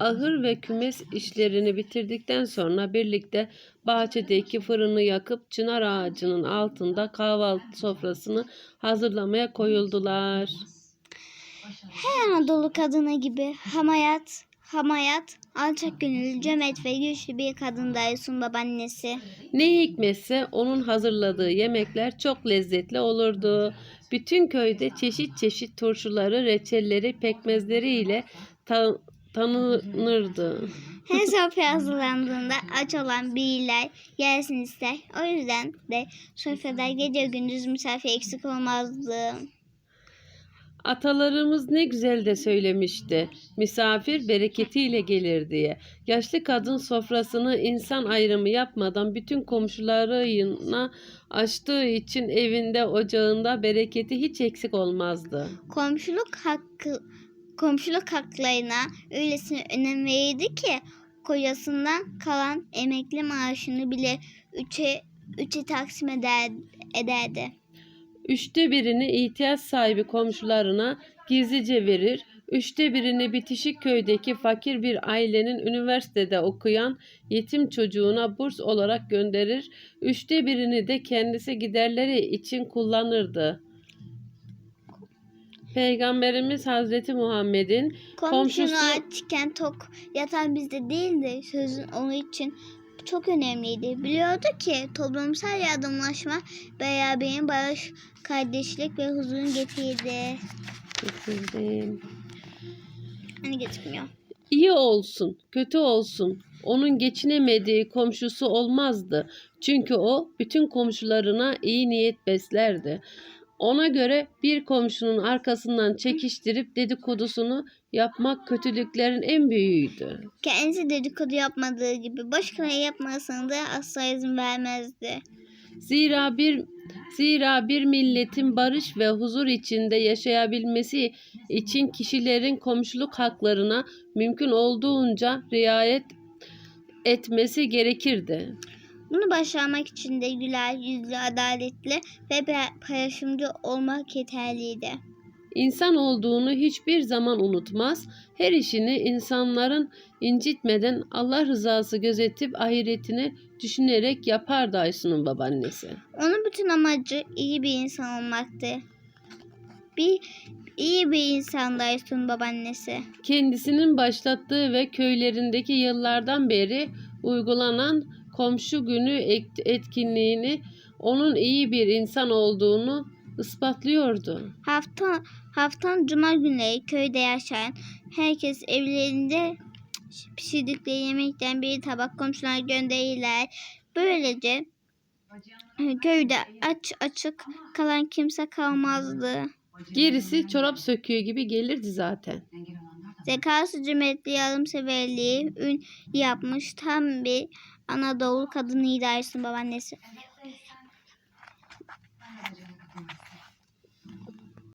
ahır ve kümes işlerini bitirdikten sonra birlikte bahçedeki fırını yakıp çınar ağacının altında kahvaltı sofrasını hazırlamaya koyuldular. Her Anadolu kadını gibi. Hamayat, hamayat, alçak gönüllü, cömert ve güçlü bir kadındı Aysun babaannesi. Ne hikmetse onun hazırladığı yemekler çok lezzetli olurdu. Bütün köyde çeşit çeşit turşuları, reçelleri, pekmezleriyle ta- tanınırdı. Her hazırlandığında aç olan biriler gelsin ister. O yüzden de sofrada gece gündüz misafir eksik olmazdı. Atalarımız ne güzel de söylemişti. Misafir bereketiyle gelir diye. Yaşlı kadın sofrasını insan ayrımı yapmadan bütün komşularına açtığı için evinde ocağında bereketi hiç eksik olmazdı. Komşuluk hakkı komşuluk haklarına öylesine önem verirdi ki kocasından kalan emekli maaşını bile üçe, üçe taksim eder, ederdi. Üçte birini ihtiyaç sahibi komşularına gizlice verir, üçte birini bitişik köydeki fakir bir ailenin üniversitede okuyan yetim çocuğuna burs olarak gönderir, üçte birini de kendisi giderleri için kullanırdı. Peygamberimiz Hazreti Muhammed'in Komşunu Komşusu- açken tok yatan bizde değildi. Sözün onun için çok önemliydi. Biliyordu ki toplumsal yardımlaşma beraberin barış, kardeşlik ve huzurun getirdi. Getirdim. Hani getirmiyor. İyi olsun, kötü olsun. Onun geçinemediği komşusu olmazdı. Çünkü o bütün komşularına iyi niyet beslerdi. Ona göre bir komşunun arkasından çekiştirip dedikodusunu yapmak kötülüklerin en büyüğüydü. Kendisi dedikodu yapmadığı gibi başkaları yapmasına da asla izin vermezdi. Zira bir zira bir milletin barış ve huzur içinde yaşayabilmesi için kişilerin komşuluk haklarına mümkün olduğunca riayet etmesi gerekirdi. Bunu başarmak için de güler yüzlü, adaletli ve pa- paylaşımcı olmak yeterliydi. İnsan olduğunu hiçbir zaman unutmaz, her işini insanların incitmeden Allah rızası gözetip ahiretini düşünerek yapardı Aysun'un babaannesi. Onun bütün amacı iyi bir insan olmaktı. Bir iyi bir insandı Aysun babaannesi. Kendisinin başlattığı ve köylerindeki yıllardan beri uygulanan komşu günü et- etkinliğini onun iyi bir insan olduğunu ispatlıyordu. Hafta haftanın cuma günleri köyde yaşayan herkes evlerinde pişirdikleri yemekten bir tabak komşularına gönderirler. Böylece e, köyde aç açık kalan kimse kalmazdı. Gerisi çorap söküğü gibi gelirdi zaten. Zekası cömertliği, yardımseverliği ün yapmış tam bir Anadolu kadınıydı Aysun babaannesi.